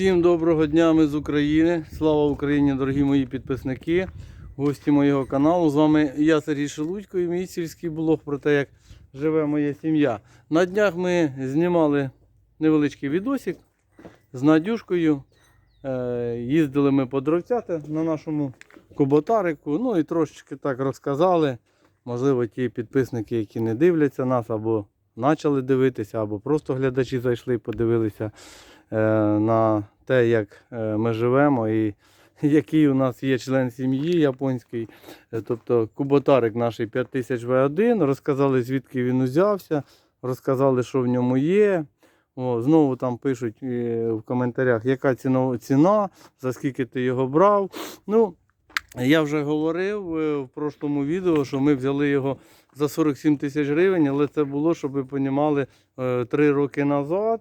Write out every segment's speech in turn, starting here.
Всім доброго дня, ми з України. Слава Україні, дорогі мої підписники, гості моєго каналу. З вами я, Сергій Шелудько, і мій сільський блог про те, як живе моя сім'я. На днях ми знімали невеличкий відосик з Надюшкою. Е, Їздили ми подровцяти на нашому куботарику. Ну і трошечки так розказали. Можливо, ті підписники, які не дивляться нас, або почали дивитися, або просто глядачі зайшли і подивилися на те, як е, ми живемо і який у нас є член сім'ї японський. Е, Тобто куботарик наш 5000 В1, розказали, звідки він узявся, розказали, що в ньому є. О, знову там пишуть е, в коментарях, яка ціна, ціна, за скільки ти його брав. Ну, я вже говорив е, в прошлому відео, що ми взяли його за 47 тисяч гривень, але це було, щоб ви розуміли, 3 роки назад.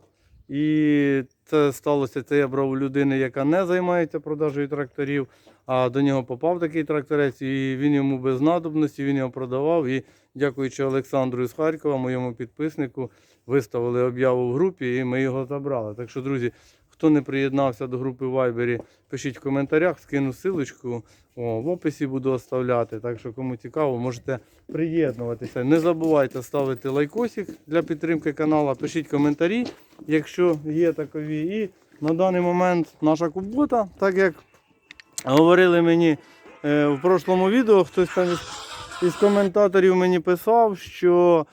І це сталося, це я брав у людини, яка не займається продажею тракторів, а до нього попав такий тракторець, і він йому без надобності, він його продавав. І дякуючи Олександру із Харкова, моєму підписнику, виставили об'яву в групі і ми його забрали. Так що, друзі, хто не приєднався до групи Вайбері, пишіть в коментарях, скину силочку. О, в описі буду оставляти. Так що, кому цікаво, можете приєднуватися. Не забувайте ставити лайкосик для підтримки каналу, пишіть коментарі, якщо є такові. І на даний момент наша кубота, так як говорили мені е, в прошлому відео, хтось там із, коментаторів мені писав, що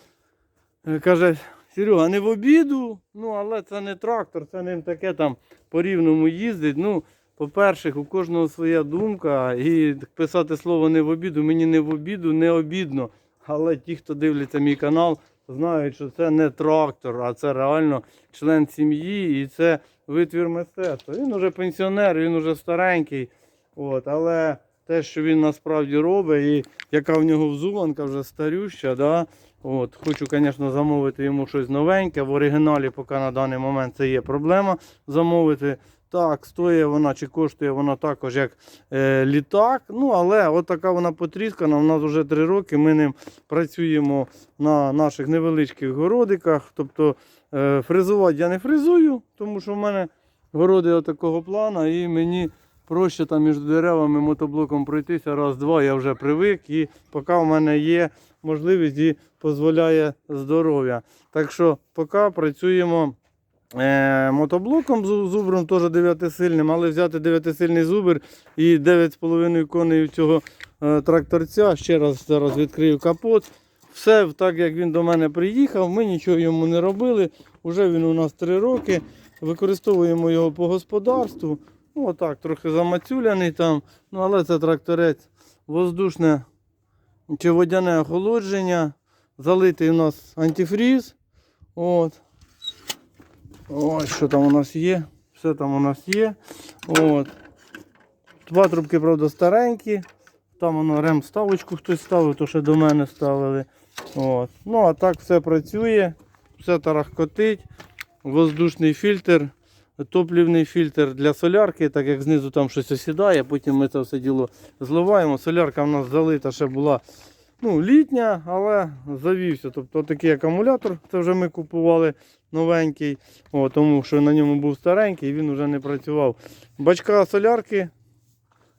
е, каже, Серега, не в обіду, ну але це не трактор, це не таке там по рівному їздить. Ну, по-перше, у кожного своя думка, і писати слово не в обіду, мені не в обіду, не обідно. Але ті, хто дивляться мій канал, знають, що це не трактор, а це реально член сім'ї і це витвір мистецтва. Він уже пенсіонер, він уже старенький. От, але те, що він насправді робить, і яка в нього взуванка вже старюща, да? От, хочу, звісно, замовити йому щось новеньке. В оригіналі поки на даний момент це є проблема замовити. Так, стоїть вона чи коштує вона також як е, літак. Ну, але от така вона потріскана. У нас вже три роки. Ми ним працюємо на наших невеличких городиках. Тобто е, фрезувати я не фрезую, тому що в мене городи отакого плану, і мені проще там між деревами мотоблоком пройтися раз-два, я вже привик, і поки в мене є можливість і дозволяє здоров'я. Так що поки працюємо. Е, мотоблоком з зубром теж 9-сильним, але взяти 9-сильний зубр і 9,5 коней цього е, тракторця. Ще раз зараз відкрию капот. Все так, як він до мене приїхав, ми нічого йому не робили. Уже він у нас 3 роки. Використовуємо його по господарству. Ну, отак, трохи замацюляний там. Ну, але це тракторець воздушне чи водяне охолодження. Залитий у нас антифріз. От. Ось що там у нас є. Все там у нас є. От. Два трубки, правда, старенькі. Там воно рем ставочку хтось ставив, то ще до мене ставили. От. Ну, а так все працює, все тарахкотить. Воздушний фільтр, топлівний фільтр для солярки, так як знизу там щось осідає, потім ми це все діло зливаємо. Солярка в нас залита ще була ну, літня, але завівся. Тобто такий акумулятор, це вже ми купували новенький, о, тому що на ньому був старенький і він вже не працював. Бачка солярки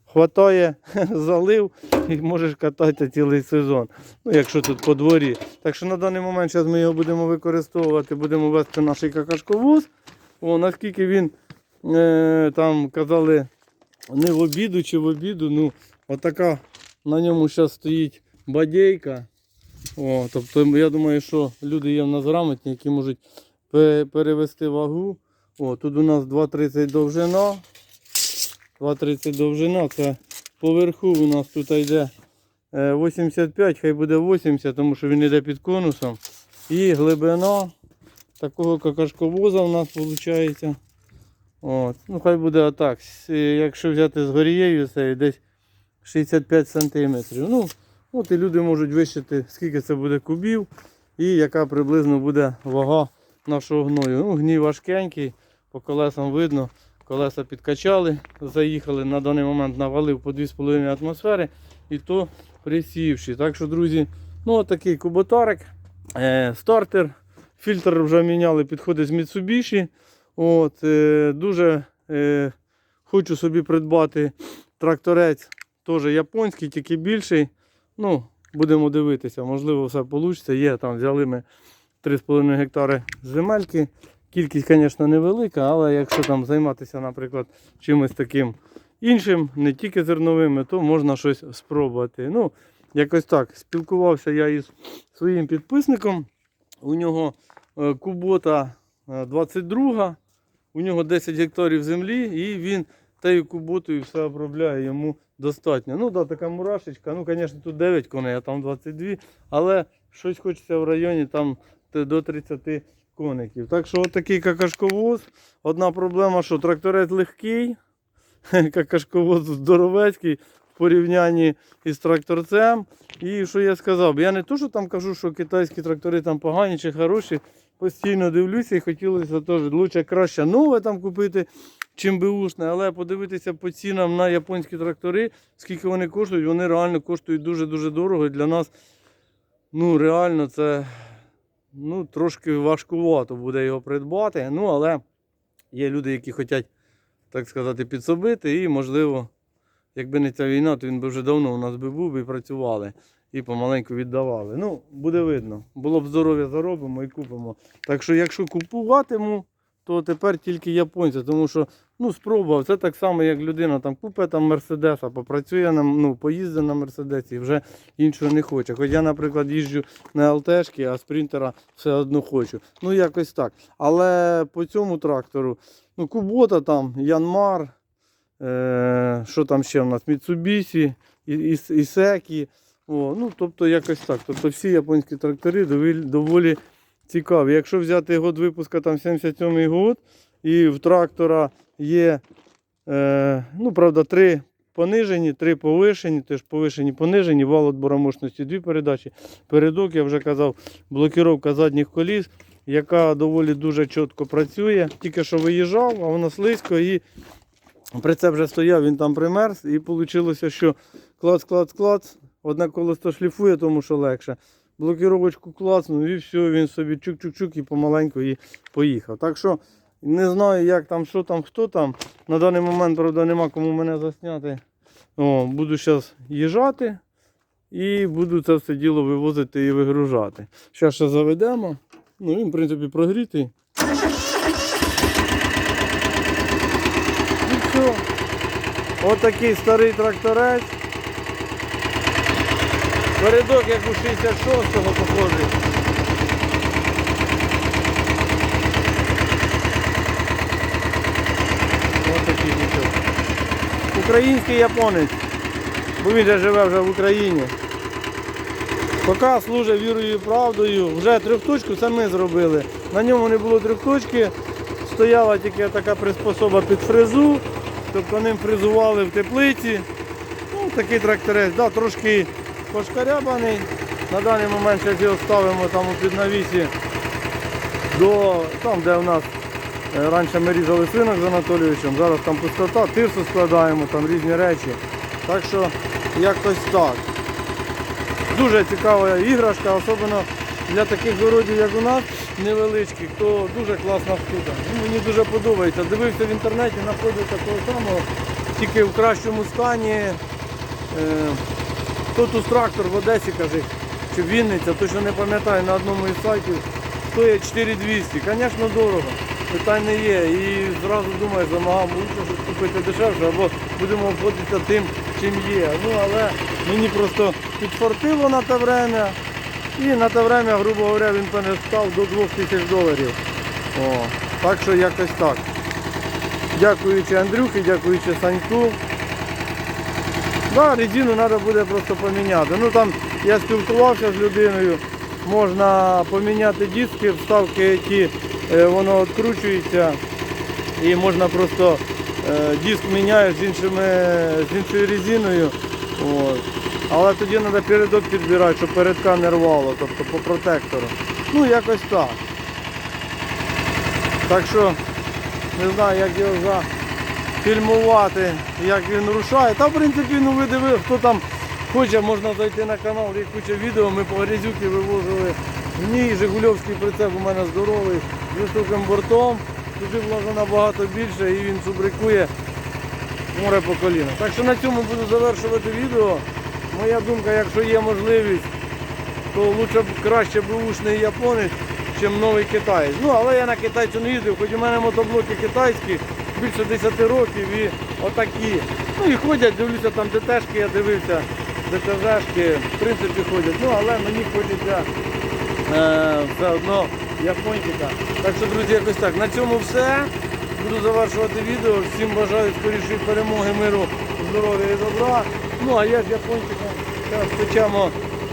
хватає, залив і можеш кататися цілий сезон. Ну, якщо тут по дворі. Так що на даний момент зараз ми його будемо використовувати, будемо вести наш какашковоз. О, наскільки він е, там казали не в обіду чи в обіду, ну, отака на ньому зараз стоїть бадейка. О, тобто я думаю, що люди є в нас грамотні, які можуть перевести вагу. О, тут у нас 2,30 довжина. 2,30 довжина. Це поверху у нас тут йде е, 85, хай буде 80, тому що він йде під конусом. І глибина такого какашковоза у нас виходить. От. Ну, хай буде отак. Якщо взяти з горією, це десь 65 см. Ну, от і люди можуть вищити, скільки це буде кубів і яка приблизно буде вага нашого гною. Ну, гній важкенький, по колесам видно. Колеса підкачали, заїхали, на даний момент навалив по 2,5 атмосфери і то присівши. Так що, друзі, ну такий куботарик, е, стартер, фільтр вже міняли, підходить з Mitsubishi. От, е, дуже е, хочу собі придбати тракторець, теж японський, тільки більший. Ну, будемо дивитися, можливо, все вийде. Є там, взяли ми 3,5 гектари земельки. Кількість, звісно, невелика, але якщо там займатися, наприклад, чимось таким іншим, не тільки зерновими, то можна щось спробувати. Ну, якось так. Спілкувався я із своїм підписником. У нього е, кубота е, 22, у нього 10 гектарів землі, і він тією куботою все обробляє, йому достатньо. Ну, да, така мурашечка. Ну, звісно, тут 9 коней, а там 22, але щось хочеться в районі там до 30 коників. Так що отакий какашковоз. Одна проблема, що тракторець легкий, какашковоз здоровецький в порівнянні із тракторцем. І що я сказав? Я не то, що там кажу, що китайські трактори там погані чи хороші. Постійно дивлюся і хотілося теж лучше краще нове там купити, чим беушне, але подивитися по цінам на японські трактори, скільки вони коштують, вони реально коштують дуже-дуже дорого. І для нас, ну, реально, це ну, трошки важкувато буде його придбати. Ну, але є люди, які хочуть, так сказати, підсобити, і, можливо, якби не ця війна, то він би вже давно у нас би був і працювали. І помаленьку віддавали. Ну, буде видно. Було б здоров'я заробимо і купимо. Так що, якщо купуватиму, то тепер тільки японця, тому що ну, спробував. Це так само, як людина там купить там Мерседеса, попрацює на ну, поїздить на Мерседесі і вже іншого не хоче. Хоч я, наприклад, їжджу на ЛТшки, а спринтера все одно хочу. Ну, якось так. Але по цьому трактору, ну, Кубота там, Янмар, е, що там ще в нас? Mitsubishi, і, і, Ісекі. О, ну, тобто якось так. Тобто всі японські трактори доволі, доволі цікаві. Якщо взяти год випуска там 77-й год, і в трактора є, е, ну, правда, три понижені, три повишені, теж повишені, понижені, вал отбора дві передачі. Передок, я вже казав, блокіровка задніх коліс, яка доволі дуже чітко працює. Тільки що виїжджав, а воно слизько і прицеп вже стояв, він там примерз, і вийшло, що клац, клац, клац. Одне колесо шліфує, тому що легше. Блокіровочку клацнув і все, він собі чук-чук-чук і помаленьку і поїхав. Так що не знаю, як там, що там, хто там. На даний момент, правда, нема кому мене засняти. О, буду зараз їжджати і буду це все діло вивозити і вигружати. Зараз ще заведемо. Ну, він, в принципі, прогрітий. І все. Отакий старий тракторець. Передок як у 66-го похожий. Ось такий нічого. Український японець. Бо він же живе вже в Україні. Поки служить вірою і правдою. Вже трьохточку це ми зробили. На ньому не було трьохточки, стояла тільки така приспособа під фрезу, тобто ним фрезували в теплиці. Ну, такий тракторець, да, трошки пошкарябаний. На даний момент зараз його ставимо там у піднавісі до там, де в нас раніше ми різали свинок з Анатолійовичем, зараз там пустота, тирсу складаємо, там різні речі. Так що якось так. Дуже цікава іграшка, особливо для таких городів, як у нас, невеличких, то дуже класна штука. Ну, Мені дуже подобається. Дивився в інтернеті, знаходив такого самого, тільки в кращому стані. Е, Тут у трактор в Одесі, каже, чи Вінниця, точно не пам'ятаю, на одному із сайтів стоїть 4200. Звісно, дорого. Питань не є. І зразу думаєш, замагав лучше щось купити дешевше, або будемо обходитися тим, чим є. Ну, але мені просто підфартило на те время. І на те время, грубо говоря, він став до 2000 доларів. О, так що якось так. Дякуючи Андрюхі, дякуючи Саньку. Да, резину треба буде просто поміняти. Ну там я спілкувався з людиною, можна поміняти диски, вставки ті, воно відкручується і можна просто е, диск міняєш з, іншими, з іншою резиною. От. Але тоді треба передок підбирати, щоб передка не рвало, тобто по протектору. Ну якось так. Так що не знаю, як його за фільмувати, як він рушає. Та в принципі, ну ви диви, хто там хоче, можна зайти на канал, є куча відео, ми по грязюки вивозили. Ні, Жигульовський прицеп у мене здоровий, з високим бортом. туди вложено набагато більше і він субрикує море по коліна. Так що на цьому буду завершувати відео. Моя думка, якщо є можливість, то лучше б краще бушний японець, ніж новий китаєць. Ну, але я на китайцю не їздив, хоч у мене мотоблоки китайські, більше 10 років і отакі. Ну і ходять, дивлюся, там ДТшки, я дивився, ДТЗшки, в принципі ходять. Ну, але мені хочеться все одно япончика. Так що, друзі, якось так. На цьому все. Буду завершувати відео. Всім бажаю скорішої перемоги, миру, здоров'я і добра. Ну а я з япончиком зараз печемо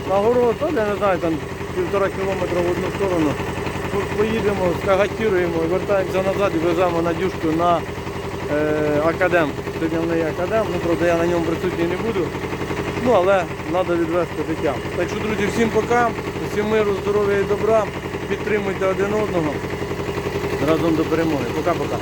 на город, то я не знаю, там півтора кілометра в одну сторону. По- Поїдемо, скагатіруємо, вертаємося назад і веземо Надюшку на е, академ. Сьогодні в неї академ, ну правда я на ньому присутній не буду. Ну але треба відвести дитя. Так що, друзі, всім пока, всім миру, здоров'я і добра. Підтримуйте один одного. Разом до перемоги. Пока-пока.